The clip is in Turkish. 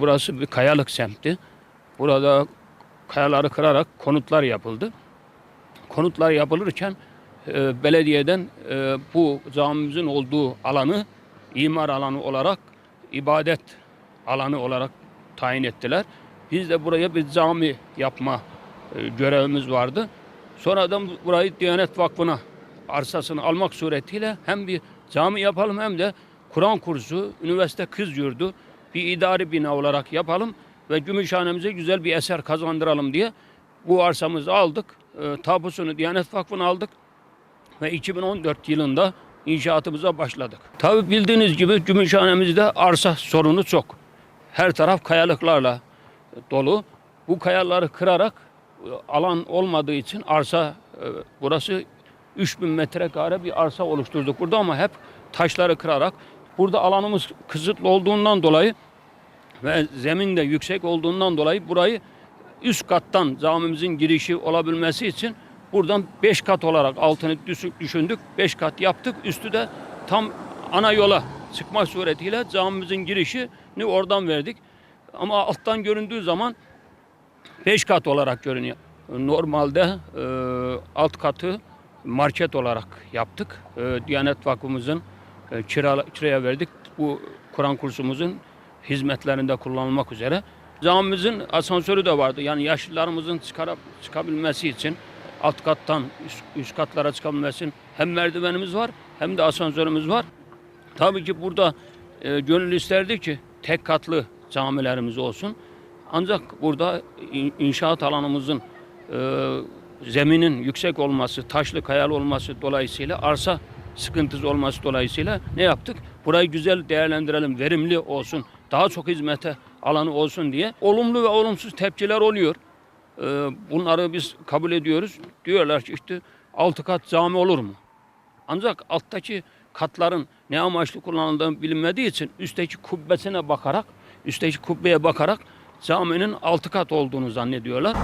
Burası bir kayalık semti. Burada kayaları kırarak konutlar yapıldı. Konutlar yapılırken e, belediyeden e, bu camimizin olduğu alanı imar alanı olarak ibadet alanı olarak tayin ettiler. Biz de buraya bir cami yapma e, görevimiz vardı. Sonradan bu- burayı Diyanet Vakfı'na arsasını almak suretiyle hem bir cami yapalım hem de Kur'an kursu, üniversite kız yurdu bir idari bina olarak yapalım ve Gümüşhanemize güzel bir eser kazandıralım diye bu arsamızı aldık. E, tapusunu Diyanet Vakfı'na aldık ve 2014 yılında inşaatımıza başladık. Tabii bildiğiniz gibi Gümüşhanemizde arsa sorunu çok. Her taraf kayalıklarla dolu. Bu kayaları kırarak e, alan olmadığı için arsa e, burası 3000 metrekare bir arsa oluşturduk burada ama hep taşları kırarak burada alanımız kısıtlı olduğundan dolayı ve zemin de yüksek olduğundan dolayı burayı üst kattan camimizin girişi olabilmesi için buradan 5 kat olarak altını düşündük. 5 kat yaptık. Üstü de tam ana yola çıkmak suretiyle camimizin girişini oradan verdik. Ama alttan göründüğü zaman 5 kat olarak görünüyor. Normalde e, alt katı market olarak yaptık. E, Diyanet Vakfımızın e, kira, kiraya verdik. Bu Kur'an kursumuzun hizmetlerinde kullanılmak üzere. Camimizin asansörü de vardı. Yani yaşlılarımızın çıkarıp çıkabilmesi için alt kattan üst, üst katlara çıkabilmesi için hem merdivenimiz var hem de asansörümüz var. Tabii ki burada e, gönül isterdi ki tek katlı camilerimiz olsun. Ancak burada in- inşaat alanımızın e, zeminin yüksek olması, taşlı kayalı olması dolayısıyla arsa sıkıntısı olması dolayısıyla ne yaptık? Burayı güzel değerlendirelim, verimli olsun, daha çok hizmete alanı olsun diye olumlu ve olumsuz tepkiler oluyor. E, bunları biz kabul ediyoruz. Diyorlar ki işte altı kat cami olur mu? Ancak alttaki katların ne amaçlı kullanıldığını bilinmediği için üstteki kubbesine bakarak, üstteki kubbeye bakarak caminin altı kat olduğunu zannediyorlar.